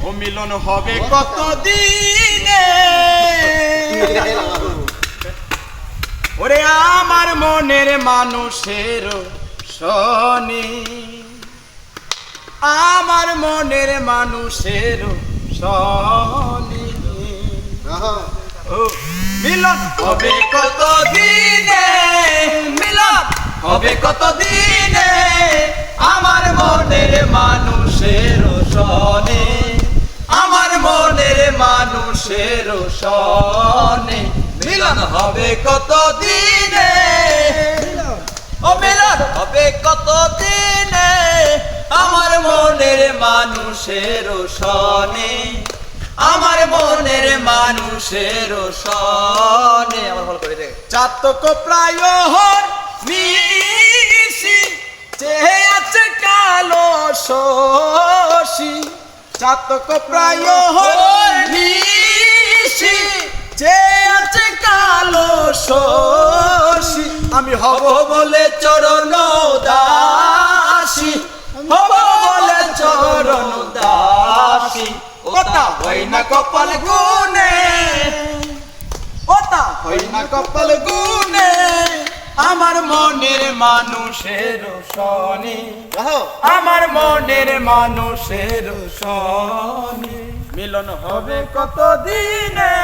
ও মিলন হবে কত দিনে ওরে আমার মনের মানুষের শনি। আমার মনের মানুষের শনি। মিলন হবে কত দিনে মিলন হবে কত দিনে সনে মিলন হবে কত দিনে ও মিলন হবে কত দিনে আমার মনের মানুষের সনে আমার মনের মানুষের সনে আমার ভালো করে দেখ প্রায় হর মিশি আছে কালো শশী। চাতক প্রায় হর হব বলে চরণ দাসী। হব বলে চরণ দাসী। ওটা হই না কপাল গুনে ওটা হই না কপাল গুনে আমার মনের মানুষের সনে আমার মনের মানুষের সনে মিলন হবে কত দিনে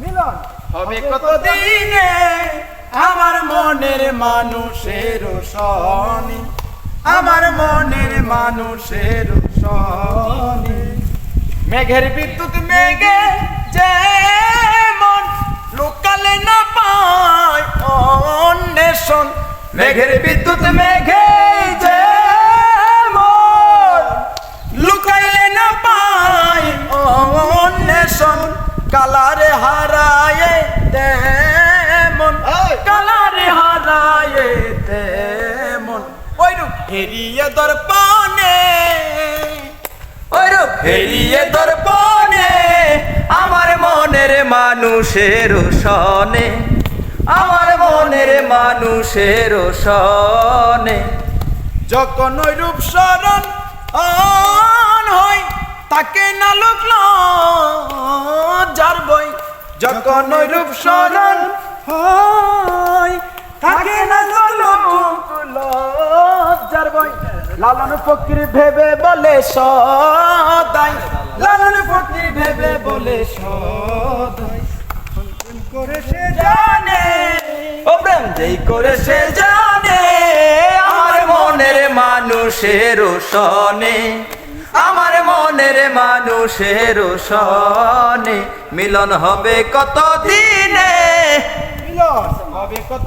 মিলন হবে কত দিনে আমার মনের মানুষের সনে আমার মনের মানুষের সনে মেঘের বিদ্যুৎ মেঘে যেমন লোকালে না পায় অন্বেষণ, মেঘের বিদ্যুৎ মেঘে যেমন লুকাইলে না পায় অন্বেষণ, কালারে হারায় তেমন হেরিয়ে দর্পণে। ওইরূপ হেরিয়ে দর্পণে আমার মনের মানুষের সনে আমার মনের মানুষের সনে যখন ওই রূপ স্মরণ হয় তাকে না লোকল যার বই যখন ওই রূপ স্মরণ হয় তাকে না লালন ফকির ভেবে বলে সদাই। লালন ফকির ভেবে বলে সদাই। করে সে জানে ও প্রেম যেই করে সে জানে, আমার মনের মানুষের সনে আমার মনের মানুষের সনে মিলন হবে কত দিনে মিলন হবে কত